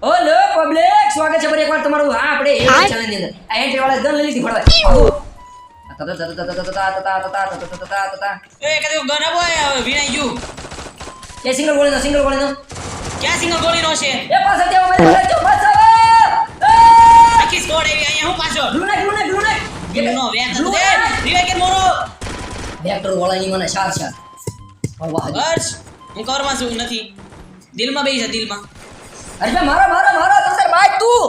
ઓલો પબ્લિક સ્વાગત છે ફરી એકવાર તમારું હા આપણે એ ચેનલની અંદર. આ એન્ટ્રી વાળા ગન લઈ લીધી ફળવા આવો તતા તતા તતા તતા તતા તતા તતા તતા તતા એ કદે ગન આવો એ વિનાઈ ગયું. કે સિંગલ ગોળી નો સિંગલ ગોળી નો ક્યાં સિંગલ ગોળી નો છે? એ પાછળ જાઓ મારી પાસે જો પાછળ. આખી સ્કોડ એવી અહીંયા હું પાછો ગ્લુ નાખ ગ્લુ નાખ ગ્લુ નો વેન ગ્લુ દે રીવે કે મોરો વેક્ટર વાળાની મને શાર શાર હર્ષ હું કવરમાં છું નથી. દિલમાં બેહી છે દિલમાં. અરે મારો મારો મારો તું સર તું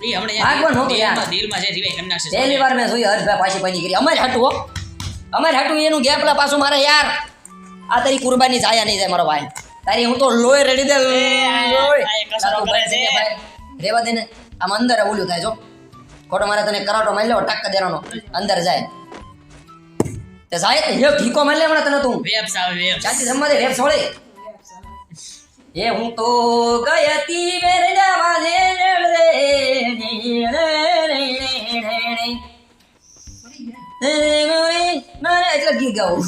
ઈ હમણે ભાગવા નહોતો યાર. દિલમાં દિલમાં છે રીવે કરી નાખશે પહેલી વાર મેં જોઈ હર્ષભાઈ પાછી પાછી કરી અમારે હાટું હો અમારે હાટું એનું ગેપલા પાછું મારે યાર આ તારી કુરબાની જાયા નહીં જાય મારો ભાઈ તારી હું તો લોહી રેડી દે લોય આ એક કરે છે. ભાઈ, રેવા દે ને આમ અંદર ઓલું થાય જો ખોટો મારે તને કરાટો મારી લેવો ટક્ક દેવાનો અંદર જાય તે જાય હે ઠીકો મારી લે હમણાં તને તું વેબ્સ આવે વેબ્સ શાંતિ જમવા દે વેબ છોડે એ હું તો ગઈ હતી વેર જવાને મારે એટલે ગીત ગાવું.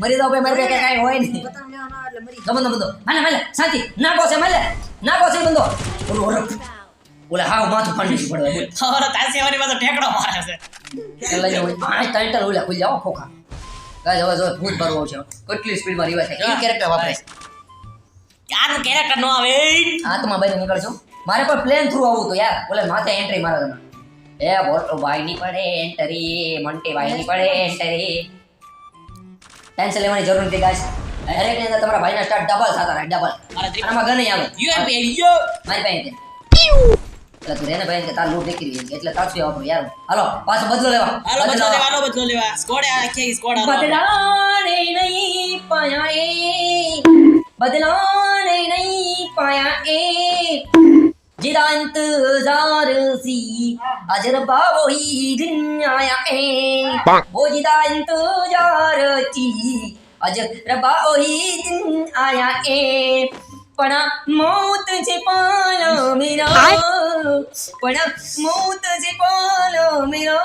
મરી જાવ મારે કઈ કાંઈ હોય નહીં. બંધો બંધો શાંતિ. નાખો છે નાખો છે ઓલો હાવ માથું ફાડી પડે બોલ. ખબર તાસી વાળી પાસે ઠેકડો મારે છે. એટલે જો પાંચ ટાઈટલ ઓલા ખુલી જાઓ ખોખા. ગાય હવે જો ભૂત ભરવો છે કેટલી સ્પીડમાં રિવાજ થાય. એ કેરેક્ટર વાપરે છે. આનું કેરેક્ટર નો આવે. હાથમાં બહાર નીકળજો. મારે પણ પ્લેન થ્રુ આવું તો યાર. બોલે માથે એન્ટ્રી મારે તમે એ બોટો ભાઈ ની પડે એન્ટ્રી મંટી ભાઈ ની પડે એન્ટ્રી ટેન્શન લેવાની જરૂર નથી ગાઈસ અરે કે અંદર તમારા ભાઈના સ્ટાર્ટ ડબલ થતા રહે ડબલ આમાં ગને આવે યુએમપી આવી ગયો મારી પાસે એટલે તું રેને ભાઈ કે તાર લૂટ નીકળી ગઈ એટલે તાછું વાપરો યાર? હાલો પાછો બદલો લેવા. હાલો બદલો લેવા હાલો બદલો લેવા. સ્કોડ આખી સ્કોડ હાલો બદલાને નહીં પાયા બદલો નહીં નહીં પાયા એ જીરાંત જારસી અજર બાવોહી ગિન્યાયા એ ઓ જીરાંત જારચી અજર બાવોહી ગિન્યાયા એ पण मोतचे पालो मेरो पण मोतचे पालो मेरो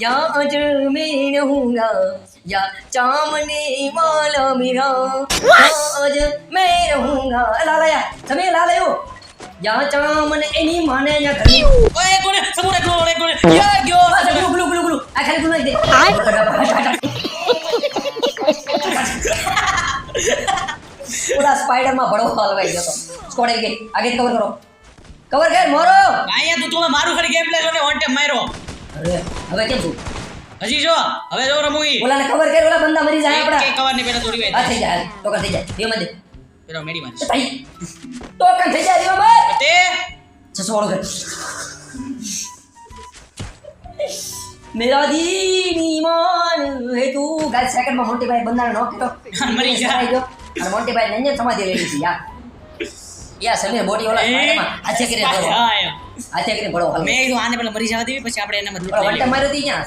या अजळ मी रहूंगा या चामने वाला मेरा आज मैं रहूंगा लाला या તમે લાલા યો या चामन એની માને या ઘરની ઓય કોને સમુરા ગો ઓય કોને યા ગયો ગુલુ ગુલુ ગુલુ ગુલુ આ ખાલી ગુલુ દે આ સ્પાઈડરમાં ભડો હલવાઈ ગયો તો. સ્કોડ આવી ગઈ. આગે કવર કરો. કવર કર મારો! અહીંયા તું તમે મારું ખરી ગેમ પ્લે જોને વન ટેપ માર્યો. અરે હવે કેમ છું હજી જો હવે જો રમુઈ. ઓલાને કવર કર ઓલા બંદા મરી જાય કે આપડા કવર ને પેલા તોડી વાય થઈ જાય ટોકન થઈ જાય. દેવ મંદિર પેલો મેડી મારી ભાઈ ટોકન થઈ જાય દેવ મંદિર તે? છસો વાળો કર મેરા દીની માન હે તું ગાય સેકન્ડમાં મોટી ભાઈ બંદાને નો કીધો મરી ગયા. અને મોટી ભાઈ ને સમાધિ લઈ લીધી યાર યા સમીર બોડી ઓલા. સ્પાઈડરમાં હાથે કરીને ભરો હા એમ. હાથે કરીને ભરો મેં કીધું આને પેલા મરી જવા દેવી પછી આપણે એને મતલબ વંટા માર્યો તી ન્યા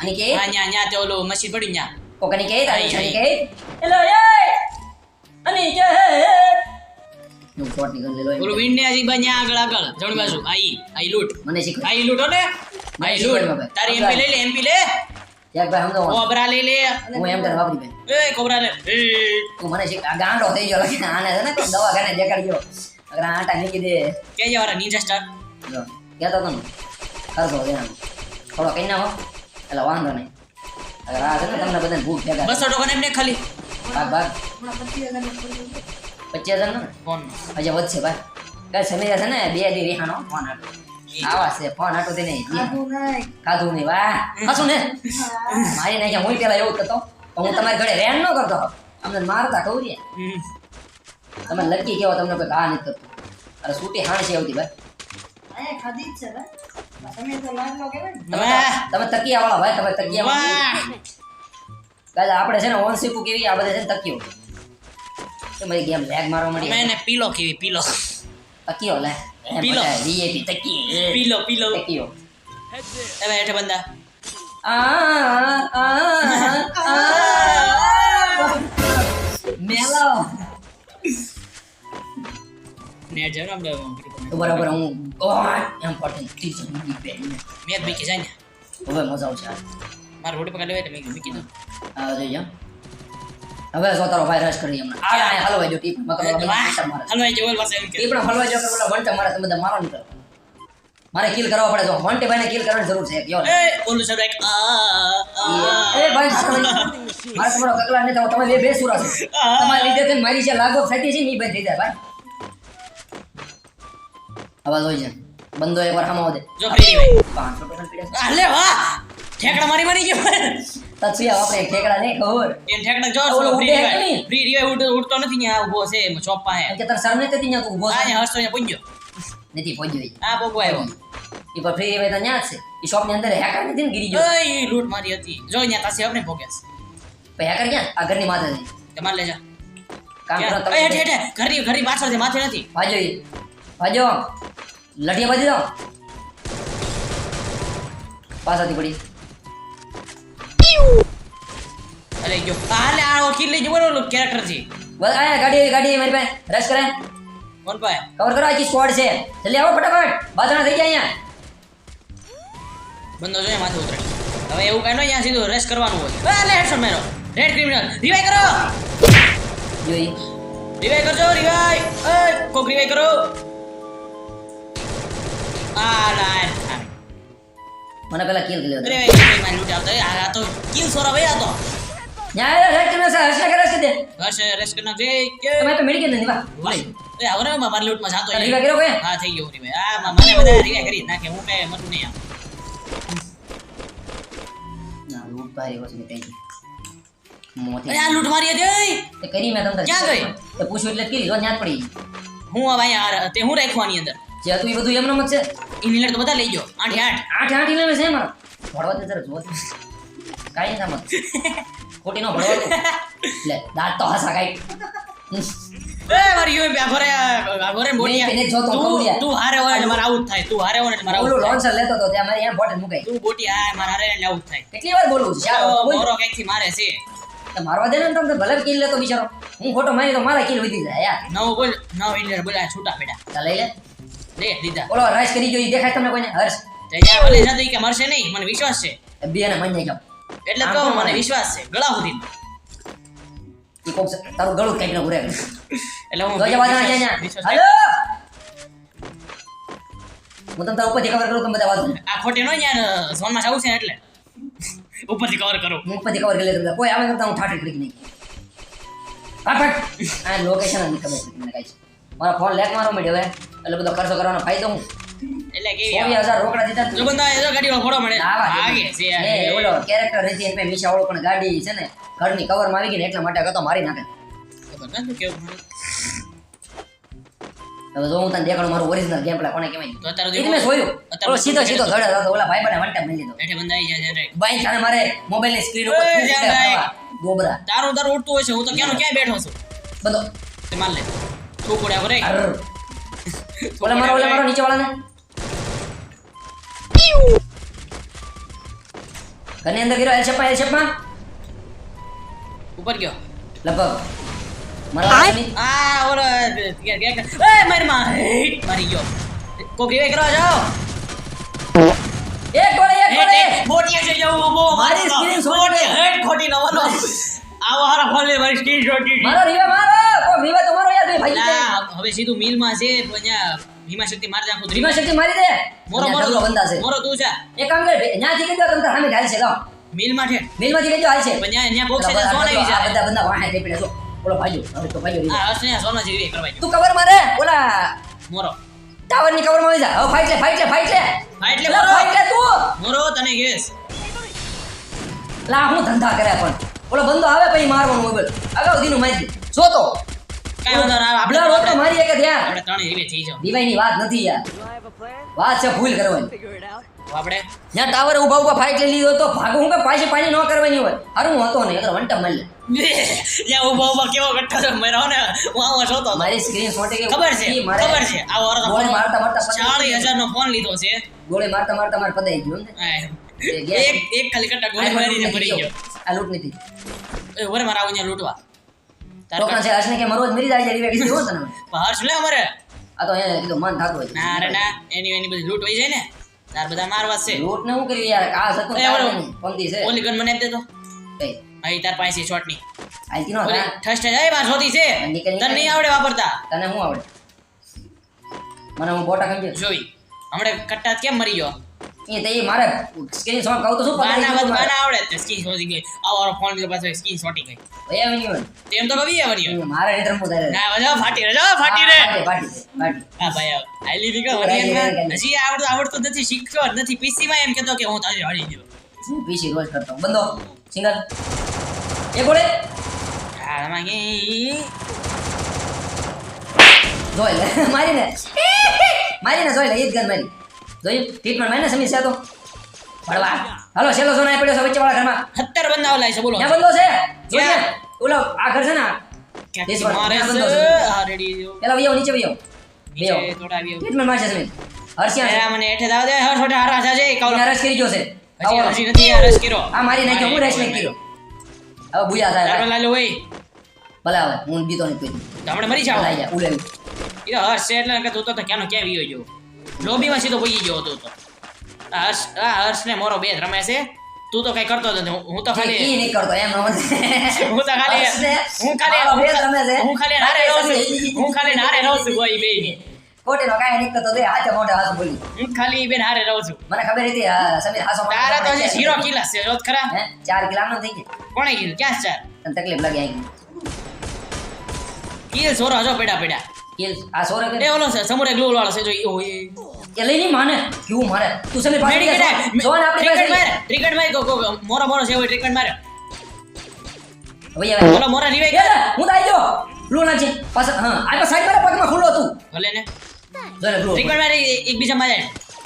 અને કે? હા ન્યા ન્યા તે ઓલો મશીન પડી ન્યા. કોકની કે તારી આઈ, કે હેલો એ! અને કે નું શોટ નીકળ લેલો ઓલો વિન્ડ ને હજી બા આગળ આગળ. જણ બાજુ. આઈ આઈ લૂટ. મને શીખ આઈ લૂટ હો ને. આઈ લૂટ. તારી એમપી લઈ લે એમપી લે. યાર ભાઈ સમજો કોબરા લઈ લે. હું એમ તને વાપરી ભાઈ એ કોબરા લે. તું મને શીખ ગાંડો થઈ ગયો લાગે આને છે ને દવા ખાને દેખાડ ગયો. અગર આટા દે. કે જે વાળા નીચે સ્ટાર જો કહેતો તો ને કરતો દેવાનો થોડો કઈ નાખો. એટલે વાંધો નહીં. અગર આ છે ને તમને બધાને ભૂખ ભેગા બસો ટકા એમને ખાલી. ભાગ ભાગ. પચીસ હજાર ને? ફોન. હજી વધશે ભાઈ. કઈ સમીર છે ને બે દી રિહાનો ફોન આવા છે ફોન હાટો તેને ખાધું નહીં. વાહ. ખાશું ને? મારી નાખ્યા હું પેલા એવું જ કરતો હું તમારી ઘરે રેન ન કરતો અમને મારતા કહું રે તમે લકી કેવો તમને કોઈ ઘા નથી કરતું અરે સૂટી છે આવતી ભાઈ. તમે તકિયા વાળા ભાઈ તમે તકિયા કાલે આપણે છે ને ઓન સીપુ કેવી આ બધા છે ને તકિયો. તો મારી ગેમ લેગ મારવા મળી પીલો કેવી પીલો. Takio lah. Pilo. Dia di takio. Pilo, pilo. Takio. Eh, mana benda? Ah, ah, ah. Melo. ને જરા આપણે બરાબર હું એમ પડતી ત્રીસ મિનિટ બે મેં બીકે જાય ને હવે મજા આવશે મારા રોડ પકડ લેવાય તમે કીધું હા જઈ જાઉં હવે જો તારો ભાઈ રસ કરી હમણાં. આ આ હલવાઈ જો ટીપ મકર હલવાઈ ગયો ઓલ પાસે એમ કે. ટીપણા હલવાઈ જો પેલા વંટે મારે તમે બધા મારો નીકળો મારે કિલ કરવા પડે તો વંટે ભાઈને કિલ કરવાની જરૂર છે. યો એ ઓલું સર એક આ એ ભાઈ મારે તમારો કકલા ને તમે બે બે સુરા છે તમારે લીધે થઈને મારી છે લાગો થતી છે ની ભાઈ થઈ જાય ભાઈ. અવાજ હોય છે બંધો એકવાર સામો દે. જો ફ્રી ભાઈ. પાંચસો percent પીડ્યા અલે વાહ. ઠેકડા મારી મારી ગયો. છે આપણે ઠેકડા નહીં ખબર. એમ ઠેકડા જો ફ્રી ઉડે હે કે રિવાઈ ફ્રી રિવાઈ ઉડતો ઉડતો નથી ત્યાં ઊભો છે ચોપ પાસે કે તારે શરમ નથી ન્યા તું ઊભો છે. અહીંયા હસતો અહીંયા પૂંજ્યો. નથી પહોંચ્યો આ પોગો આવ્યો. એ પર ફ્રી હોય તો ન્યા છે. એ શોપની અંદર હેકર નથી ને ગીરી જો ઓય લૂંટ મારી હતી. જો અહીંયા તાસી આપણે પોગે પછી હેકર ક્યાં? આ ઘરની માથે છે. તે માર લેજા. કામ કરો ક્યાં? હેઠે તમે હેઠે ઘરની ઘરની પાછળ છે માથે નથી. ભાજો ભાજો. લઠિયા બાજી પાછળથી પડી. અરે ગયો આ લે આ કિલ લઈ જવો ઓલો કેરેક્ટર છે બસ આયા ગાડી આવી, ગાડી આવી મારી પાસે રશ કરે કોણ પાય કવર કરો આખી સ્ક્વોડ છે જલ્દી આવો ફટાફટ બાજણા થઈ ગયા અહીંયા બંદો જોઈએ માથે ઉતરે હવે એવું કઈ નહીં અહીંયા સીધું રેસ કરવાનું હોય આ લે હેડશોટ મેરો રેડ ક્રિમિનલ રિવાઈ કરો જોઈ રિવાઈ કરજો રિવાઈ એ કોક રિવાઈ કરો આ લાય મને પેલા કિલ કર્યો અરે દે. મારી લૂંટ આવતો આ તો કિલ સોરા ભાઈ આ તો ન્યાય આયા, હેડ છે હર્ષ કરે છે તે હર્ષ રેસ કરના જે કે તમે તો મેડિકલ નથી બા વાહ. એ આવરે મારી લૂંટમાં જાતો એ રીવા કર્યો કે હા થઈ ગયો રીવા આ માં મને બધા રીવા કરી નાખે હું કઈ મતું નહીં આમ ના લૂંટ ભારી વસ્તુ કઈ મોતી આ લૂંટ મારી હતી તે કરી મેં તમને ક્યાં ગઈ? તે પૂછ્યું એટલે કિલ જો ન્યા પડી હું આ ભાઈ આ- તે હું રાખવાની અંદર જે તું એ બધું એમનો મત છે ઇનહેલર તો બધા લઈ ગયો. આઠે આઠ. આઠ આઠ ઇલેવે છે મારો ભણવા દે જરા જોવા દે. કાંઈ નથી આમાં ખોટી નો ભણવા લે દાંત તો હસા કાઈ. એ મારી આ ઘરે આ બોટિયા એને જો તો કબૂલ્યા. તું હારે હોય એટલે મારે આઉટ થાય. તું હારે હોય એટલે મારે આઉટ ઓલું થાય. લોન્સર લેતો તો ત્યાં મારી એમ બોટલ મુકાઈ. તું બોટિયા હા મારે હારે એટલે આઉટ થાય. કેટલી વાર બોલું ચાલો તો બોલ. મોરો મારે છે? તો મારવા દે ને તમને ભલે કિલ લેતો બિચારો. હું ખોટો મારી તો મારા કિલ વધી જાય યાર. નવ બોલ નવો ઇન્ડિયર બોલ્યા છૂટા પેડા તા લઈ લે. લે લીધા ઓલો રાઈસ કરી જોઈ દેખાય તમને કોઈને? હર્ષ. તે જ્યાં ભલે કે મરશે નહીં. મને વિશ્વાસ છે. બીયાને મને જાવ એટલે તો મને મને. વિશ્વાસ છે. ગળા સુધી ઈ કોક તારું ગળું કંઈક ન ઉરે એટલે હું ગજા વાજા વિશ્વાસ- ને હેલો! હું તમને તારા ઉપરથી કવર કરું તમે બધા વાતો આ ખોટી નો યાર ઝોનમાં જવું છે એટલે. ઉપરથી કવર કરો. હું ઉપરથી કવર કરી લે તમને. કોઈ આવે તો હું ઠાઠી કરી નહીં ફટાફટ આ લોકેશન નહીં ખબર છે તમને કાંઈ. મારો ફોન લેક મારો માંડ્યો હવે. એટલે બધો ખર્ચો કરવાનો ફાયદો હું. એટલે કેવી હજાર રોકડા દીધા જો બંદા એ જો ગાડીનો ઘોડો મળે આગે છે એ ઓલો કેરેક્ટર હતી એમ મિશા વાળો પણ ગાડી છે ને ઘરની કવરમાં આવી ગઈ ને એટલા માટે કતો મારી નાખે. હવે જો હું તને દેખાડું મારું ઓરિજિનલ ગેમ પ્લે કોને કહેવાય? તો અત્યારે મેં જોયું અત્યારે ઓલો સીધો સીધો ધડે હતો ઓલા ભાઈ બને વંટા મળી લીધો એટલે બંદા આવી જાય રે. ભાઈ ખાને મારે મોબાઈલની સ્ક્રીન ઉપર. ગોબરા. તારો દર ઉડતું હોય છે હું તો ક્યાંનો ક્યાં બેઠો છું. બધો. માર લે. તું અરર. ઓલા મારો ઓલા મારો નીચે વાળાને ઘરની અંદર ગયો એલ શેપમાં એલ શેપમાં ઉપર ગયો લગભગ મારા આ ઓલો એ મારી માં હેટ મારી ગયો કોક રિવાઈ કરવા જાઓ એક ગોળે એક ગોળે ખોટી છે જવું ઊભો. મારી ખોટી, છે. હેટ, ખોટી નો બોલો. આવો હારા ફોન મારી સ્ક્રીન શોટ મારો રીવા મારો કોઈ રીવા તો મારો યાર બે ભાઈ છે. ના હવે સીધું મિલમાં છે અહીંયા શક્તિ મારી નાખું શક્તિ મારી દે. મોરો મોરો. બંધા છે. મોરો તું જા. એક કામ કર ન્યાથી કીધું તમે સામે ઢાલ છે લાવ મિલમાં છે. મિલમાંથી કીધું હાલ છે. પણ ત્યાં ત્યાં બોક્સ છે બધા સોન આવી જાય. બધા બંધા વાહે તે પડે છો ઓલો ભાઈઓ હવે તો ભાઈઓ. આ હર્ષ ને સોનમાં જીવી કરવા તું કવર મારે ઓલા મોરો. ટાવરની કવરમાં જા. હવે ફાઈટ લે ફાઈટ લે ફાઈટ લે. ફાઈટ લે મોરો. ફાઈટ લે તું. મોરો તને ગેસ. લા હું ધંધા કર્યા પણ. ઓલો બંદો આવે પછી મારવાનો મોબાઈલ અગાઉ દીનું મારી દે. જો તો. કાંઈ વાંધો ના આપણે આપણે રોટો મારી એક ધ્યાન આપણે ત્રણેય રીવે થઈ જાવ દિવાઈ ની વાત નથી યાર. વાત છે ભૂલ કરવાની. આપણે જ્યાં ટાવર ઊભા ઊભા ફાઈટ લઈ લીધો તો ભાગો. હું કે પાછી પાણી ન કરવાની હોય. હારું હું હતો નહીં અગર વંટા મળી ત્યાં ઊભા ઊભા કેવો કટ્ટો છે ને હું આવો જોતો હતો. મારી સ્ક્રીન શોટે ખબર છે ખબર છે તો મારતા મારતા પતી ચાળીસ હજાર નો ફોન લીધો છે. ગોળે મારતા મારતા મારે પદાઈ ગયું. એક એક આ ગોળી લૂંટ મારીને મરી ગયો. ગયો. આ લૂંટ નથી. એ મારા આવું લૂંટવા. ટોકન છે હર્ષને કે મરોજ મરી જાય છે રીવે કીધું તને? હર્ષ લે અમારે. આ તો અહીંયા કીધું મન થાતું હોય ના રે ના એની એની બધી લૂંટ હોય જાય ને તાર બધા મારવા છે. લૂંટ ને હું કરી યાર? આ હતું એ પંક્તિ છે. ઓલી ગન મને આપી કઈ અહીં તાર પાસે શોટની આઈ થાય ઠસ્ટ જાય બાર સોતી છે. તને નહીં આવડે વાપરતા. તને હું આવડે? મને હું બોટા સમજે જોઈ. હમણે કટ્ટા કેમ મરી ગયો? એ તે મારે સ્ક્રીન શોટ કહું તો શું બાના બધ બાના આવડે તે સ્ક્રીન શોટ ગઈ આવો ફોન લીધો પાછો સ્ક્રીન શોટ ગઈ એ આવી ગયું. તેમ તો કવી આવડ્યો મારે નહીં મો તારે. ના વજા ફાટી રે ફાટી રે ફાટી ફાટી હા ભાઈ આવ. આઈલી રાઈ, વરિયનમાં હજી આવડતું આવડતું નથી શીખ્યો નથી. પીસી માં એમ કેતો કે હું તારી હળી ગયો. હું પીસી રોજ કરતો? બંદો સિંગલ. એ ગોળે. હા આમાં જોઈ લે મારીને. મારીને જોઈ લે એ ગન મારી. જોઈ ટ્રીટમેન્ટ મારીને સમીર છે તો. બળવા હાલો છેલ્લો સોના પડ્યો છે વચ્ચે વાળા ઘરમાં. સત્તર બંદા ઓલાય છે બોલો. ક્યાં બંદો છે? જોઈએ? ઓલો આ ઘર છે ને પેલા વૈયો નીચે વિયો વિયો ટ્રીટમેન્ટ મારશે સમી હર્ષ્યા મને એઠે દાવ દે. હર છોટે હારા છે કાવલો. રસ કરી ગયો છે. હજી હજી નથી રસ કર્યો. આ મારી નાખ્યો હું રસ નાખી કર્યો હવે બુયા થાય આપણે લાલો હોય ભલે આવે હું બીતો નહીં કોઈ તો મરી જાવ ઉલે જાય એ હર્ષ છે એટલે કે તું તો ક્યાંનો ક્યાં વિયો ગયો. લોબીમાં સીધો ભૂગી ગયો હતો તો હર્ષ આ હર્ષ ને મોરો બે રમે છે તું તો કઈ કરતો નથી હું- તો ખાલી ઈ નહીં કરતો એમ હું તો ખાલી હું ખાલી હું. ખાલી- નારે રહું છું હું ખાલી નારે રહું છું કોઈ બે ખોટેનો કાંઈ નહીં કરતો દે હાથે મોઢે હાથ બોલી હું ખાલી બેન હારે રહું છું મને ખબર હતી સમીર હાસો તારા તો હજી. ઝીરો કિલા છે રોજ ખરા હે ચાર કિલાનો થઈ ગયો કોણે કીધું ક્યાં ચાર તને તકલીફ લાગે આવી કિલ સોરો હજો પેડા પેડા કિલ આ સોરે એ ઓલો છે સમુરે ગ્લુ વાળો છે જો ઈ ઓય એ લઈ નહીં માને. કેવું મારે તું જોન આપણી પાસે છે ઓલો હું હા. આ સાઈડ પગમાં ખુલ્લો ભલે ને.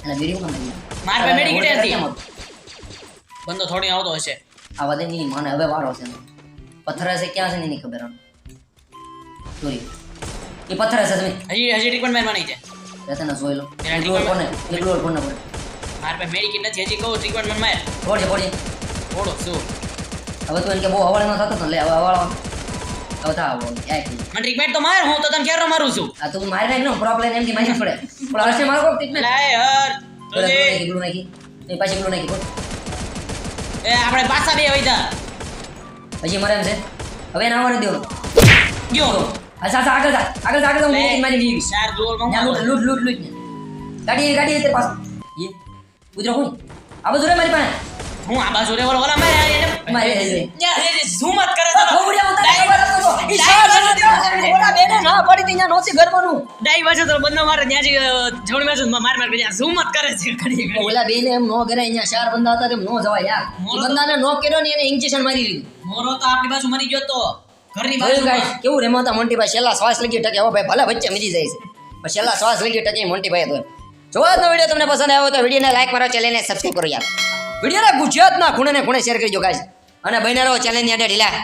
અને હતી. બંદો થોડી આવતો હશે. આ વધે નહીં મને હવે વારો છે પથ્થર છે ક્યાં છે નહીં ખબર સોરી એ પથ્થર હશે તમે. હજી હજી ટ્રિકટ માર માની છે. રતન જોઈ લો. ટીકામાં- કોને? ડોર કોને પડે? માર મેડિકેટ નથી હજી કહું ટ્રિકટ માર માર ફોડજે ફોડજે થોડો શું? હવે તું એને કે બહુ હવાળ ન થતો લે હવે હવાળ. હવે થા ક્યાંય મને ટ્રીટમેન્ટ તો માર હું તો તને ક્યારે મારું છું? આ તું મારી નાખ ને પ્રોબ્લેમ એમથી મારી પડે. પણ હશે મારો કોક ટ્રીટમેન્ટ લાય હર ગ્લુ નાખી એ પાછી ગ્લુ નાખી એ આપણે પાછા બે તા હજી મરે એમ છે. હવે એને આવવા દેવ ગયો. સા સા આગળ જા. આગળ જા આગળ હું મારી લીધી ચાર જોર ત્યાં લૂટ લૂટ લૂટ ગાડી ગાડી તે પાસ. એ કૂતરો હું. આ બાજુ રે મારી પાસે. હું આ બાજુ રે ઓલો ઓલા મારે એને મારે રે. ઝૂમ મત કરે તો. ખોબડિયા તને ઓલા બેને ના પડી તી ત્યાં નહોતી ગરબાનું. ડાઈ બાજુ તો બંને મારે ત્યાંથી જમણી છે માર માર કરી ઝૂમ મત કરે છે. ઘડી ઓલા બેને એમ નો કરે અહીંયા ચાર બંદા હતા તેમ નો જવાય યાર. બંદાને નો કર્યો ને એને ઇન્જેક્શન મારી લીધું. મોરો તો આપણી બાજુ મરી ગયો તો. ઘરની બાજુ? કેવું રેમાતા મોન્ટીભાઈ છેલ્લા શ્વાસ લગી ટકે. હો ભાઈ ભલે વચ્ચે મરી જાય છે. પણ છેલ્લા શ્વાસ લગી ટકે મોન્ટીભાઈ હતો જો આજનો વીડિયો તમને પસંદ આવ્યો તો વિડીયોને લાઈક મારો ચેનલને સબસ્ક્રાઇબ કરો યાર. વિડીયોને ગુજરાતના ખૂણે ને ખૂણે શેર કરજો ગાઈસ. અને રહો ચેનલની આડે ઢીલા.